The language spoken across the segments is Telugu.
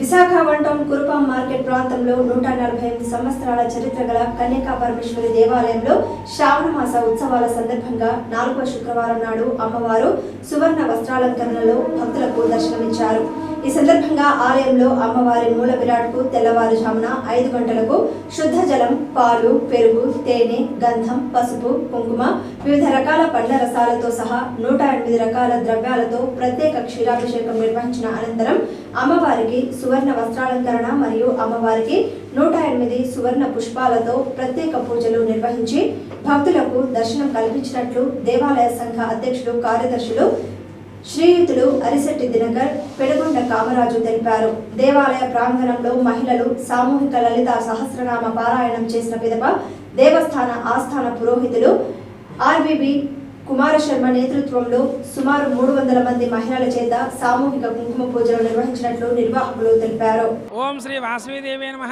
విశాఖ వంటం కురుపాం మార్కెట్ ప్రాంతంలో నూట నలభై ఎనిమిది సంవత్సరాల చరిత్ర గల కన్యకా పరమేశ్వరి దేవాలయంలో శ్రావణ మాస ఉత్సవాల సందర్భంగా నాలుగవ శుక్రవారం నాడు అమ్మవారు సువర్ణ వస్త్రాలంకరణలో భక్తులకు దర్శనమిచ్చారు. ఈ సందర్భంగా ఆలయంలో అమ్మవారి మూల విరాట్కు తెల్లవారుజామున ఐదు గంటలకు శుద్ధ జలం పాలు పెరుగు తేనె గంధం పసుపు కుంకుమ వివిధ రకాల పండ్ల రసాలతో సహా నూట ఎనిమిది రకాల ద్రవ్యాలతో ప్రత్యేక క్షీరాభిషేకం నిర్వహించిన అనంతరం అమ్మవారికి సువర్ణ వస్త్రాలంకరణ మరియు అమ్మవారికి నూట ఎనిమిది సువర్ణ పుష్పాలతో ప్రత్యేక పూజలు నిర్వహించి భక్తులకు దర్శనం కల్పించినట్లు దేవాలయ సంఘ అధ్యక్షులు కార్యదర్శులు శ్రీయుతులు అరిశెట్టి దినకర్ పెడగొండ కామరాజు తెలిపారు. దేవాలయ ప్రాంగణంలో మహిళలు సామూహిక లలిత సహస్రనామ పారాయణం చేసిన పిదప దేవస్థాన ఆస్థాన పురోహితులు ఆర్బీబీ కుమారశర్మ నేతృత్వంలో సుమారు మూడు వందల మంది మహిళల చేత సామూహిక కుంకుమ పూజలు నిర్వహించినట్లు నిర్వాహకులు తెలిపారు. ఓం శ్రీ వాసవీదేవి నమ.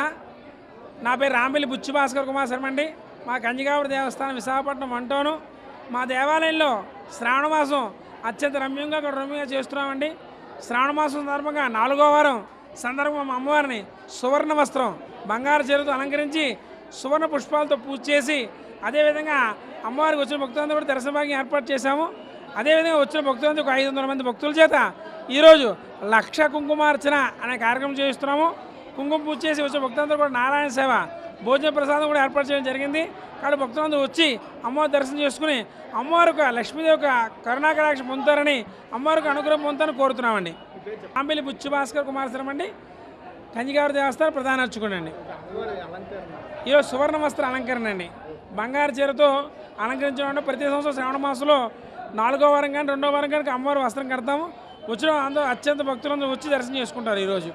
నా పేరు రాంబిల్లి బుచ్చి భాస్కర్ కుమార్ శర్మ అండి. మా కంజిగాపురి దేవస్థానం విశాఖపట్నం అంటోను. మా దేవాలయంలో శ్రావణ మాసం అత్యంత రమ్యంగా అక్కడ రమ్యంగా చేస్తున్నామండి. శ్రావణమాసం సందర్భంగా నాలుగో వారం సందర్భం మా అమ్మవారిని సువర్ణ వస్త్రం బంగారు చీరతో అలంకరించి సువర్ణ పుష్పాలతో పూజ చేసి అదేవిధంగా అమ్మవారికి వచ్చిన భక్తులందరూ కూడా దర్శనభాగ్యం ఏర్పాటు చేశాము. అదేవిధంగా వచ్చిన భక్తులందరూ ఒక ఐదు వందల మంది భక్తుల చేత ఈరోజు లక్ష కుంకుమార్చన అనే కార్యక్రమం చేస్తున్నాము కుంకుమ పూజ చేసి వచ్చిన భక్తులందరూ కూడా నారాయణ సేవ భోజన ప్రసాదం కూడా ఏర్పాటు చేయడం జరిగింది. కాబట్టి భక్తులందరూ వచ్చి అమ్మవారి దర్శనం చేసుకుని అమ్మవారి యొక్క లక్ష్మీదేవి యొక్క కరుణాకరాక్ష పొందుతారని అమ్మవారికి అనుగ్రహం పొందుతారని కోరుతున్నామండి. అంబిలి బుచ్చు భాస్కర్ కుమార్ అండి. కంజిగారు దేవస్థానం ప్రధాన అర్చకుడు అండి ఈరోజు సువర్ణ వస్త్ర అలంకరణ అండి. బంగారు చీరతో అలంకరించడం అంటే ప్రతి సంవత్సరం శ్రావణ మాసంలో నాలుగో వారం కానీ రెండో వారం కానీ అమ్మవారి వస్త్రం కడతాము. వచ్చిన అందరూ అత్యంత భక్తులందరూ వచ్చి దర్శనం చేసుకుంటారు ఈరోజు.